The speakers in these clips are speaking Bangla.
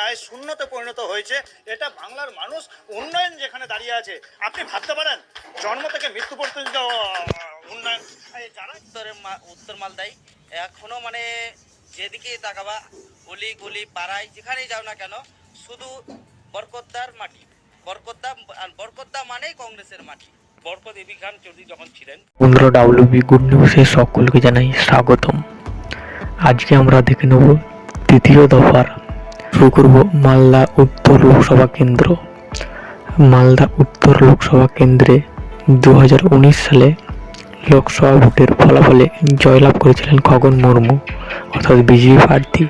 নাই শূন্যতে পরিণত হয়েছে এটা বাংলার মানুষ উন্নয়ন যেখানে দাঁড়িয়ে আছে আপনি ভাবতে পারেন? জন্ম থেকে মৃত্যু পর্যন্ত উন্নয়ন। যারা উত্তর মালদায় এখনও মানে যেদিকে তাকাবা গলি গলি পাড়ায় যেখানেই যাও না কেন শুধু বরকতদার মাটি। বরকতদা আর বরকতদা মানেই কংগ্রেসের মাটি। বরকত এবি খান চৌধুরী যখন ছিলেন। বন্ধুরা ডাব্লিউবি গুড নিউজে সকলকে জানাই স্বাগতম। আজকে আমরা দেখে নেব তৃতীয় দফার শুরু করব মালদা উত্তর লোকসভা কেন্দ্র। মালদা উত্তর লোকসভা কেন্দ্রে দু হাজার উনিশ সালে লোকসভা ভোটের ফলাফলে জয়লাভ করেছিলেন খগন মুর্মু, অর্থাৎ বিজেপি প্রার্থী।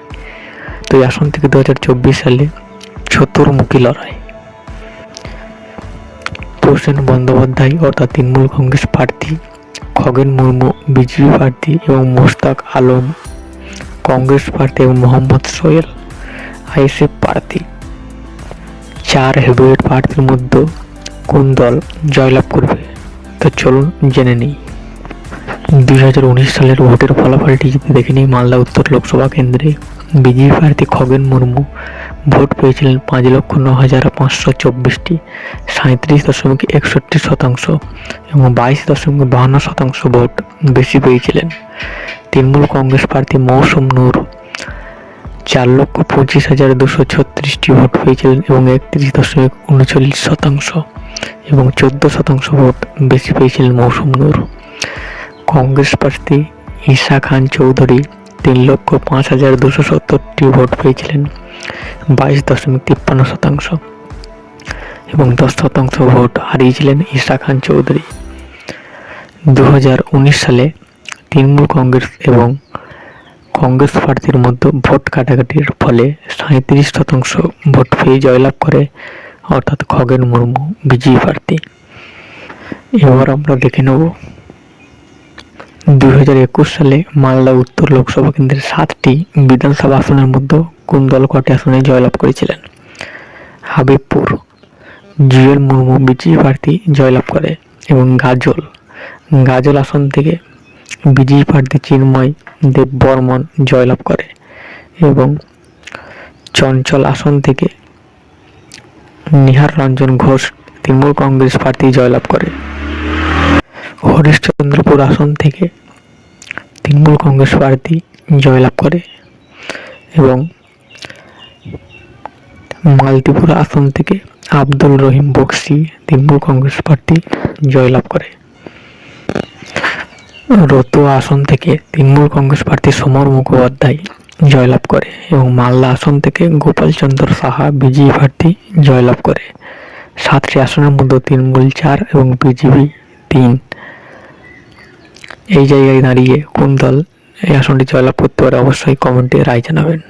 তো এই আসন থেকে দু হাজার চব্বিশ সালে চতুর্মুখী লড়াই। প্রসেন বন্দ্যোপাধ্যায়, অর্থাৎ তৃণমূল কংগ্রেস প্রার্থী, খগেন মুর্মু বিজেপি প্রার্থী এবং মোস্তাক আলম কংগ্রেস প্রার্থী এবং মোহাম্মদ সোহেল আইএসএফ প্রার্থী চার হেভিওয়েট প্রার্থীর মধ্যে কোন দল জয়লাভ করবে? তো চলুন জেনে নিই। দুই হাজার উনিশ সালের ভোটের ফলাফলটি দেখে নিই, মালদা উত্তর লোকসভা কেন্দ্রে বিজেপি প্রার্থী খগেন মুর্মু ভোট পেয়েছিলেন পাঁচ লক্ষ ন হাজার পাঁচশো চব্বিশটি সাঁত্রিশ দশমিক একষট্টি শতাংশ এবং বাইশ দশমিক বাহান্ন শতাংশ ভোট বেশি পেয়েছিলেন। তৃণমূল কংগ্রেস প্রার্থী মৌসুম নূর চার লক্ষ পঁচিশ হাজার দুশো ছত্রিশটি ভোট পেয়েছিলেন এবং একত্রিশ দশমিক উনচল্লিশ শতাংশ এবং চোদ্দ শতাংশ ভোট বেশি পেয়েছিলেন মৌসুম নূর। কংগ্রেস প্রার্থী ঈশা খান চৌধুরী তিন লক্ষ পাঁচ হাজার দুশো সত্তরটি ভোট পেয়েছিলেন, বাইশ দশমিক তিপ্পান্ন শতাংশ এবং দশ শতাংশ ভোট হারিয়েছিলেন ঈশা খান চৌধুরী। দু হাজার উনিশ সালে তৃণমূল কংগ্রেস এবং কংগ্রেস প্রার্থীর মধ্যে ভোট কাটাকাটির ফলে সাঁত্রিশ শতাংশ ভোট পেয়ে জয়লাভ করে, অর্থাৎ খগেন মুর্মু, বিজয়ী প্রার্থী। এবার আমরা দেখে নেব, দুই হাজার একুশ সালে মালদা উত্তর লোকসভা কেন্দ্রের সাতটি বিধানসভা আসনের মধ্যে কোন দল কটি আসনে জয়লাভ করেছিলেন? হাবিবপুর, জুয়েল মুর্মু, বিজয়ী প্রার্থী জয়লাভ করে, এবং গাজল। গাজল আসন থেকে বিজয়ী প্রার্থী চিন্ময় দেব বর্মন জয়লাভ করে এবং চঞ্চল আসন থেকে নিহার রঞ্জন ঘোষ, তৃণমূল কংগ্রেস প্রার্থী জয়লাভ করে। হরিশ্চন্দ্রপুর আসন থেকে তৃণমূল কংগ্রেস প্রার্থী জয়লাভ করে এবং মালতীপুর আসন থেকে আব্দুল রহিম বক্সি, তৃণমূল কংগ্রেস প্রার্থী জয়লাভ করে। রতুয়া আসন থেকে তৃণমূল কংগ্রেস প্রার্থী সমর মুখোপাধ্যায় জয়লাভ করে এবং মালদা আসন থেকে গোপালচন্দ্র সাহা, বিজেপি প্রার্থী জয়লাভ করে। সাতটি আসনের মধ্যে তৃণমূল চার এবং বিজেপি তিন। এই জায়গায় দাঁড়িয়ে কোন দল এই আসনটি জয়লাভ করতে পারে অবশ্যই কমেন্টে রায় জানাবেন।